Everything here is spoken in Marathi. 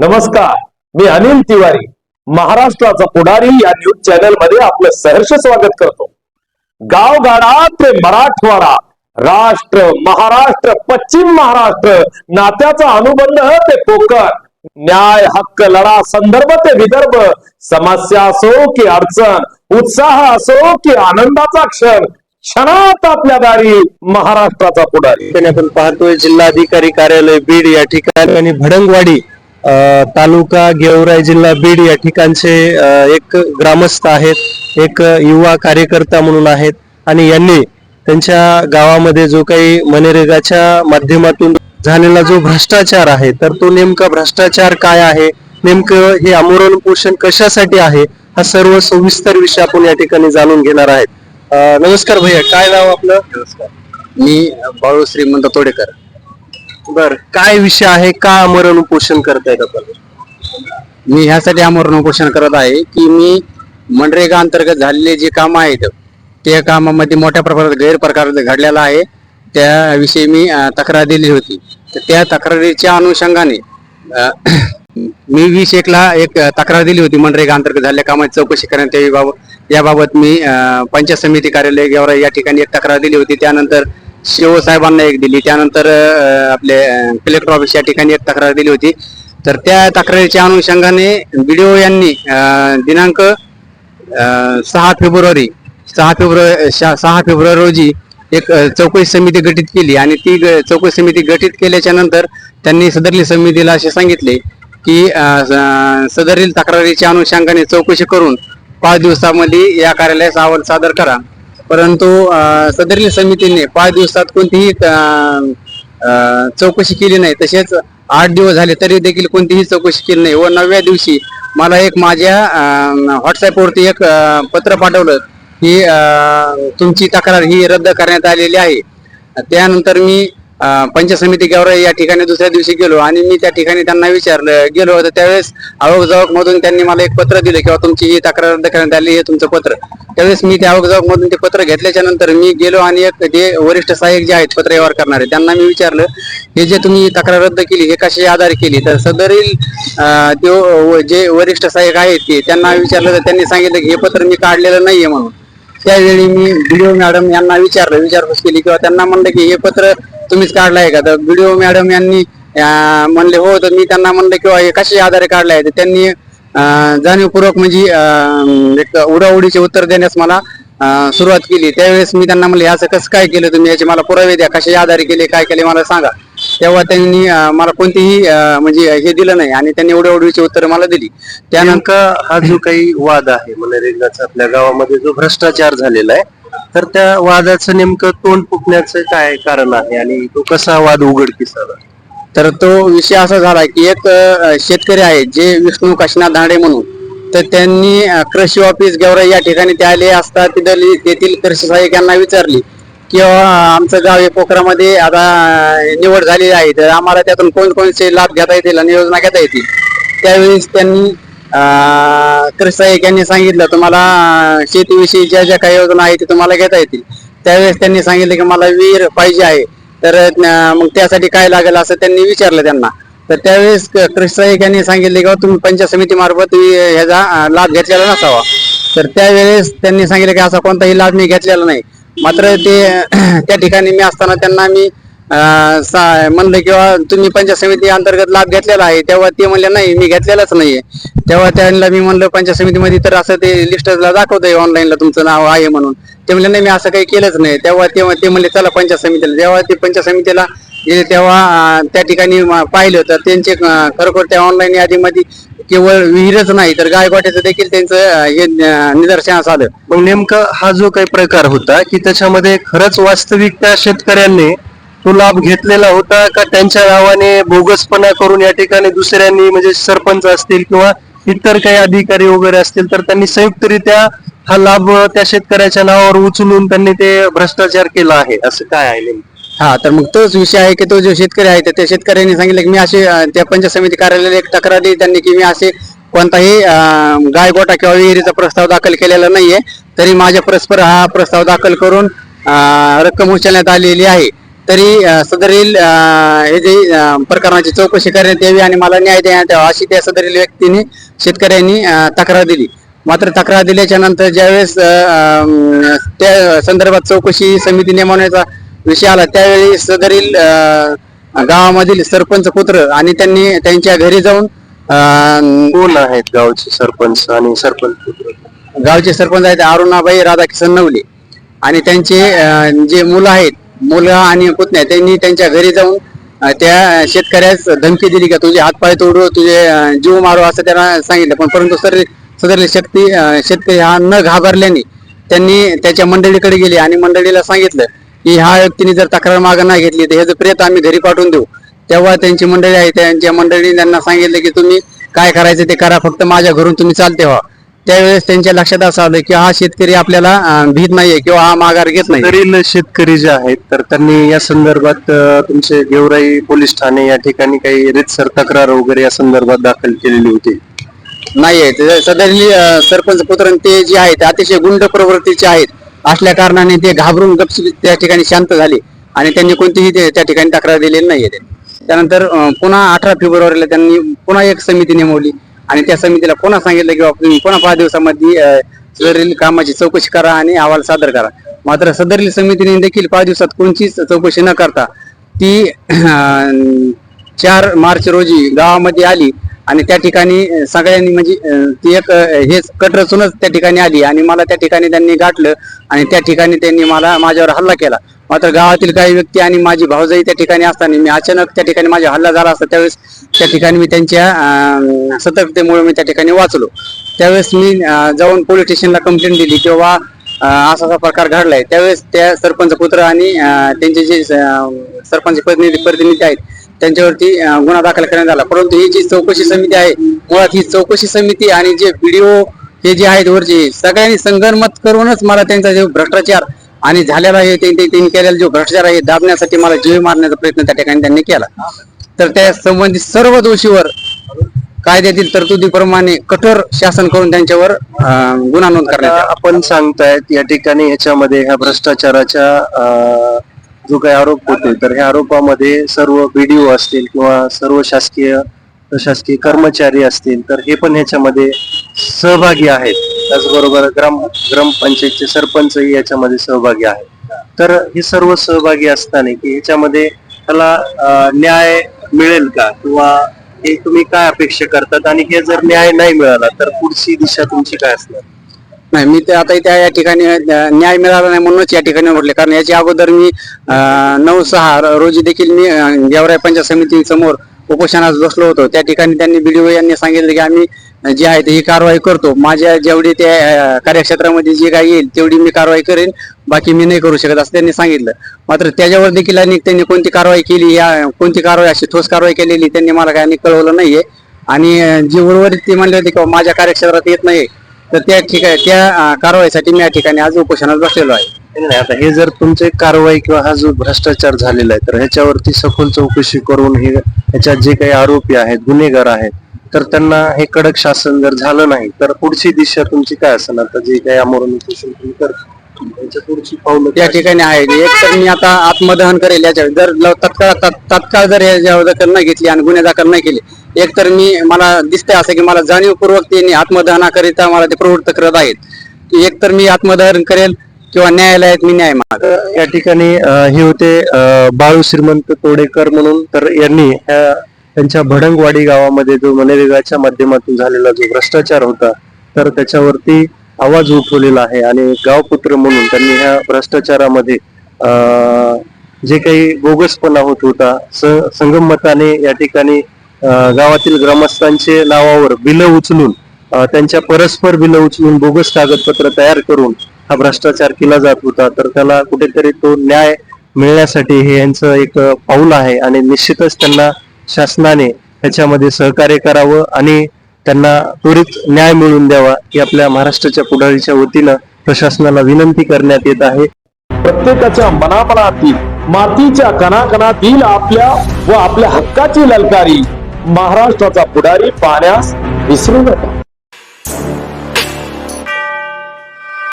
नमस्कार मी अनिल तिवारी महाराष्ट्राचा पुढारी या न्यूज चॅनलमध्ये आपलं सहर्ष स्वागत करतो. गावगाडा ते मराठवाडा राष्ट्र महाराष्ट्र पश्चिम महाराष्ट्र नात्याचा अनुबंध ते कोकण न्याय हक्क लढा संदर्भ ते विदर्भ समस्या असो की अडचण उत्साह असो की आनंदाचा क्षण क्षणात आपल्या दारी महाराष्ट्राचा पुढारी. आपण पाहतोय जिल्हाधिकारी कार्यालय बीड या ठिकाणी आणि भडंगवाडी तालुका गेवराई जिल्हा बीड या ठिकाणचे एक ग्रामस्थ आहेत एक युवा कार्यकर्ता म्हणून आहेत आणि यांनी त्यांच्या गावामध्ये जो काही मनरेगाच्या माध्यमातून झालेला जो भ्रष्टाचार आहे तर तो नेमका भ्रष्टाचार काय आहे नेमकं हे आमरण पोषण कशासाठी आहे हा सर्व सविस्तर विषय आपण या ठिकाणी जाणून घेणार आहेत. नमस्कार भैया काय नाव आपलं? नमस्कार. मी बाळू श्रीमंत तोडेकर. बर. काय विषय आहे? का मरण उपोषण करतायत आपण? मी ह्यासाठी आमरण उपोषण करत आहे की मी मनरेगा अंतर्गत झालेले जे काम आहेत त्या कामामध्ये मोठ्या प्रमाणात गैरप्रकार घडलेला आहे. त्याविषयी मी तक्रार दिली होती. तर त्या तक्रारीच्या अनुषंगाने मी वीस एकला एक तक्रार दिली होती मनरेगा अंतर्गत झालेल्या कामाची चौकशी करण्यात यावी बाबत याबाबत मी पंचायत समिती कार्यालय गेवराई या ठिकाणी एक तक्रार दिली होती. त्यानंतर शिव साहेबांना एक दिली. त्यानंतर आपले कलेक्टर ऑफिस या ठिकाणी एक तक्रार दिली होती. तर त्या तक्रारीच्या अनुषंगाने बीडीओ यांनी दिनांक सहा फेब्रुवारी सहा फेब्रुवारी सहा फेब्रुवारी रोजी एक चौकशी समिती गठीत केली. आणि ती ग- चौकशी समिती गठीत केल्याच्यानंतर त्यांनी सदरली समितीला असे सांगितले की सदरील तक्रारीच्या अनुषंगाने चौकशी करून पाच दिवसामध्ये या कार्यालयास अहवाल सादर करा. परंतु सदरील समितीने पाच दिवसात कोणतीही चौकशी केली नाही. तसेच आठ दिवस झाले तरी देखील कोणतीही चौकशी केली नाही. व नवव्या दिवशी मला एक माझ्या व्हॉट्सॲपवरती एक पत्र पाठवलं की तुमची तक्रार ही रद्द करण्यात आलेली आहे. त्यानंतर मी पंच समिती गेवराई या ठिकाणी दुसऱ्या दिवशी गेलो आणि मी त्या ठिकाणी त्यांना विचारलं गेलो तर त्यावेळेस आवक मधून त्यांनी मला एक पत्र दिलं किंवा तुमची ही तक्रार रद्द करण्यात आली हे तुमचं पत्र. त्यावेळेस मी त्या आवक मधून ते पत्र घेतल्याच्या नंतर मी गेलो आणि एक जे वरिष्ठ सहाय्यक जे आहेत पत्र व्यवहार करणारे त्यांना मी विचारलं हे जे तुम्ही तक्रार रद्द केली हे कशी आधार केली? तर सदरील ते व- जे वरिष्ठ सहाय्यक आहेत ते त्यांना विचारलं तर त्यांनी सांगितलं की हे पत्र मी काढलेलं नाहीये म्हणून. त्यावेळी मी बी मॅडम यांना विचारलं विचारपूस केली किंवा त्यांना म्हणलं की हे पत्र तुम्हीच काढलाय आहे का? तर व्हिडिओ मॅडम यांनी म्हणले हो तर मी त्यांना म्हणलं किंवा हे कशा आधारे काढले आहे तर त्यांनी जाणीवपूर्वक म्हणजे एक उडाउडीचे उत्तर देण्यास मला सुरुवात केली. त्यावेळेस मी त्यांना म्हणले असं कसं काय केलं तुम्ही? याचे मला पुरावे द्या. कसे आधारे केले काय केले मला सांगा. तेव्हा त्यांनी मला कोणतीही म्हणजे हे दिलं नाही आणि त्यांनी उडवडीची उत्तर मला दिली. त्यानंतर हा जो काही वाद आहे म्हणजे मनरेगाचा आपल्या गावामध्ये जो भ्रष्टाचार झालेला आहे तर त्या वादाचं नेमकं तोंड फुटण्याचं काय कारण आहे? आणि तो कसा वाद उघडकीस आला तर तो विषय असा झाला की एक अ, शेतकरी आहे जे विष्णू काशीनाथ धांडे म्हणून. तर त्यांनी अ, कृषी ऑफिस गेवराई या ठिकाणी ते आले असता तिथली तेथील कृषी सहाय्यक यांना विचारली की अ, आमचं गाव हे पोखरामध्ये आता अ, निवड झालेली आहे तर आम्हाला त्यातून कोणकोणते लाभ घेता येतील आणि योजना घेता येतील? त्यावेळेस त्यांनी अ, यांनी सांगितलं तुम्हाला शेतीविषयी ज्या ज्या काही योजना आहेत ते तुम्हाला घेता येतील. त्यावेळेस त्यांनी सांगितलं की मला विहीर पाहिजे आहे. तर मग त्यासाठी काय लागेल असं त्यांनी विचारलं त्यांना. तर त्यावेळेस क- यांनी सांगितले की तुम्ही पंचायत समिती मार्फत ह्याचा लाभ घेतलेला नसावा. तर त्यावेळेस त्यांनी सांगितलं की असा कोणताही लाभ मी घेतलेला नाही. मात्र ते त्या ठिकाणी मी असताना त्यांना मी म्हणलं किंवा तुम्ही पंचायत समिती अंतर्गत लाभ घेतलेला आहे. तेव्हा ते म्हणले नाही मी घेतलेलाच नाहीये. तेव्हा त्यांना मी म्हणलं पंचायत समितीमध्ये तर असं ते लिस्टला दाखवतंय ऑनलाईनला तुमचं नाव आहे म्हणून. ते म्हणले नाही मी असं काही केलंच नाही. तेव्हा ते ते म्हणले चला पंचायत समितीला. जेव्हा ते पंचायत समितीला गेले तेव्हा त्या ठिकाणी पाहिलं तर त्यांचे खरोखर त्या ऑनलाईन यादीमध्ये केवळ विहीरच नाही तर गायगोट्याचं देखील त्यांचं हे निदर्शनास आलं. मग नेमका हा जो काही प्रकार होता की त्याच्यामध्ये खरंच वास्तविकता शेतकऱ्यांनी तो लाभ घेतलेला होता का त्यांच्या नावाने बोगसपणा करून या ठिकाणी दुसऱ्यांनी म्हणजे सरपंच असतील किंवा इतर काही अधिकारी वगैरे असतील तर त्यांनी संयुक्तरित्या हा लाभ त्या शेतकऱ्याच्या नावावर उचलून त्यांनी ते भ्रष्टाचार केला आहे. असं काय आहे हा तर मग तोच विषय आहे की तो जो शेतकरी आहे त्या शेतकऱ्यांनी सांगितलं की मी असे त्या पंचायत समिती कार्यालयाला एक तक्रार दिली त्यांनी की मी असे कोणताही गायगोटा किंवा विहिरीचा प्रस्ताव दाखल केलेला नाहीये तरी माझ्या परस्पर हा प्रस्ताव दाखल करून रक्कम उचलण्यात आलेली आहे. तरी सदरील हे जे प्रकरणाची चौकशी करण्यात यावी आणि मला न्याय देण्यात यावा अशी त्या सदरील व्यक्तीने शेतकऱ्यांनी तक्रार दिली मात्र तक्रार दिल्याच्या नंतर ज्यावेळेस त्या संदर्भात चौकशी समिती नेमवण्याचा विषय आला त्यावेळी सदरील गावामधील सरपंच पुत्र आणि त्यांनी त्यांच्या घरी जाऊन कोण आहेत गावचे सरपंच आणि सरपंच पुत्र? गावचे सरपंच आहेत अरुणाबाई राधाकिशन नवले आणि त्यांचे जे मुलं आहेत मुलं आणि पुतण्या त्यांनी त्यांच्या घरी जाऊन त्या शेतकऱ्यास धमकी दिली का तुझे हातपाय तोडू तुझे जीव मारू असं त्यांना सांगितलं. पण परंतु सर सदरले शक्ती शेतकरी हा न घाबरल्याने त्यांनी त्याच्या मंडळीकडे गेले आणि मंडळीला सांगितलं की ह्या व्यक्तीने जर तक्रार मागं नाही घेतली तर ह्याचं प्रेत आम्ही घरी पाठवून देऊ. तेव्हा त्यांची मंडळी आहे त्यांच्या मंडळीने त्यांना सांगितलं की तुम्ही काय करायचं ते करा फक्त माझ्या घरून तुम्ही चालते व्हा. त्यावेळेस त्यांच्या लक्षात असं आलं की हा शेतकरी आपल्याला अं, भीत नाहीये किंवा हा माघार घेत नाही सदरील शेतकरी जे आहेत तर त्यांनी या संदर्भात अं, तुमचे गेवराई पोलीस ठाणे या ठिकाणी काही रितसर तक्रार वगैरे या संदर्भात दाखल केलेली होती? नाहीये. ते सदरील अं, सरपंच पुत्र ते जे आहेत अतिशय गुंड प्रवृत्तीचे आहेत. असल्या कारणाने ते घाबरून गपचिप त्या ठिकाणी शांत झाले आणि त्यांनी कोणतीही ते- त्या ठिकाणी तक्रार दिलेली नाहीये. ते. त्यानंतर अं, पुन्हा अठरा फेब्रुवारीला त्यांनी पुन्हा एक समिती नेमवली. आणि त्या समितीला पुन्हा सांगितलं की बाबा तुम्ही पुन्हा पाच दिवसामध्ये सदरील कामाची चौकशी करा आणि अहवाल सादर करा. मात्र सदरील समितीने देखील पाच दिवसात कोणतीच चौकशी न करता ती चार मार्च रोजी गावामध्ये आली आणि त्या ठिकाणी सगळ्यांनी म्हणजे ती एक हेच हे कट रचूनच त्या ठिकाणी आली आणि मला त्या ठिकाणी त्यांनी गाठलं आणि त्या ठिकाणी त्यांनी मला माझ्यावर हल्ला केला. मात्र गावातील काही व्यक्ती आणि माझी भाऊजाई त्या ठिकाणी असताना मी अचानक त्या ठिकाणी माझा हल्ला झाला असता त्यावेळेस त्या ठिकाणी मी त्यांच्या सतर्कतेमुळे मी त्या ठिकाणी वाचलो. त्यावेळेस मी जाऊन पोलीस स्टेशनला कंप्लेंट दिली किंवा असा असा प्रकार घडलाय. त्यावेळेस त्या सरपंच पुत्र आणि त्यांचे जे सरपंच प्रतिनिधी प्रतिनिधी आहेत त्यांच्यावरती गुन्हा दाखल करण्यात आला. परंतु ही जी चौकशी समिती आहे मुळात ही चौकशी समिती आणि जे व्हिडिओ हे जे आहेत वरचे सगळ्यांनी संगनमत करूनच मला त्यांचा जो भ्रष्टाचार आणि झालेला आहे त्यांनी केलेला जो भ्रष्टाचार आहे दाबण्यासाठी मला जीव मारण्याचा प्रयत्न त्या ठिकाणी त्यांनी केला. तर त्या संबंधित सर्व दोषीवर कायद्यातील तरतुदीप्रमाणे कठोर शासन करून त्यांच्यावर गुन्हा नोंद करण्यात आपण सांगतायत या ठिकाणी ह्याच्यामध्ये ह्या भ्रष्टाचाराच्या जो काही आरोप होते तर ह्या आरोपामध्ये सर्व बीडीओ असतील किंवा सर्व शासकीय प्रशासकीय कर्मचारी असतील तर हे पण ह्याच्यामध्ये सहभागी आहेत. त्याचबरोबर ग्राम ग्रामपंचायतचे सरपंचही याच्यामध्ये सहभागी आहेत. तर हे सर्व सहभागी असताना की ह्याच्यामध्ये त्याला न्याय मिळेल का? किंवा हे तुम्ही काय अपेक्षा करतात? आणि हे जर न्याय नाही मिळाला तर पुढची दिशा तुमची काय असणार? नाही मी ते आता त्या या ठिकाणी न्याय मिळाला नाही म्हणूनच या ठिकाणी म्हटले कारण याच्या अगोदर मी नऊ सहा रोजी देखील मी गेवराय पंचायत समिती समोर उपोषणास बसलो होतो. त्या ठिकाणी त्यांनी बीडीओ यांनी सांगितलं की आम्ही जे आहे ते ही कारवाई करतो. माझ्या जेवढी त्या कार्यक्षेत्रामध्ये जी काही येईल तेवढी मी कारवाई करेन. बाकी मी नाही करू शकत असं त्यांनी सांगितलं. मात्र त्याच्यावर देखील आणि त्यांनी कोणती कारवाई केली या कोणती कारवाई अशी ठोस कारवाई केलेली त्यांनी मला काही कळवलं नाहीये. आणि जी उर्वरित ती म्हणले होते की माझ्या कार्यक्षेत्रात येत नाही तर त्या ठिकाणी त्या कारवाईसाठी मी या ठिकाणी आज उपोषणात बसलेलो आहे. आता हे जर तुमचे कारवाई किंवा हा जो भ्रष्टाचार झालेला आहे तर ह्याच्यावरती सखोल चौकशी करून हे ह्याच्यात जे काही आरोपी आहेत गुन्हेगार आहेत तर त्यांना हे कडक शासन जर झालं नाही तर पुढची दिशा तुमची काय असेल? आता जे काही आमरण उपोषण तुम्ही करता त्याच्या पुढची पावलं त्या काय? ठिकाणी आहे. एक तर मी आता आत्मदहन करेल याच्या जर तत्काळ तात- तात्काळ जर याच्यावर दखल नाही घेतली आणि गुन्हे दाखल नाही केले एक तर मी मला दिसतंय असं की मला जाणीवपूर्वक त्यांनी आत्मदहनाकरिता मला ते प्रवृत्त करत आहेत. एक तर मी आत्मदहन करेल किंवा न्यायालयात मी न्याय माग या ठिकाणी अं, हे होते अं, बाळू श्रीमंत तोडेकर म्हणून तर यांनी ह्या त्यांच्या भडंगवाडी गावामध्ये जो मनरेगाच्या माध्यमातून झालेला जो भ्रष्टाचार होता तर त्याच्यावरती आवाज उठवलेला आहे आणि गावपुत्र म्हणून त्यांनी ह्या भ्रष्टाचारामध्ये जे काही बोगसपणा होत होता संगमताने या ठिकाणी गावातील ग्रामस्थांचे नावावर बिलं उचलून त्यांच्या परस्पर बिलं उचलून बोगस कागदपत्र तयार करून हा भ्रष्टाचार केला जात होता तर त्याला कुठेतरी तो न्याय मिळण्यासाठी हे यांचं एक पाऊल आहे आणि निश्चितच त्यांना शासनाने त्याच्यामध्ये सहकार्य करावं आणि त्यांना त्वरित न्याय मिळवून द्यावा ही आपल्या महाराष्ट्राच्या पुढारीच्या वतीनं प्रशासनाला विनंती करण्यात येत आहे. प्रत्येकाच्या मनामनातील मातीच्या कणाकणातील आपल्या व आपल्या हक्काची ललकारी महाराष्ट्राचा पुढारी पाहण्यास विसरू नका.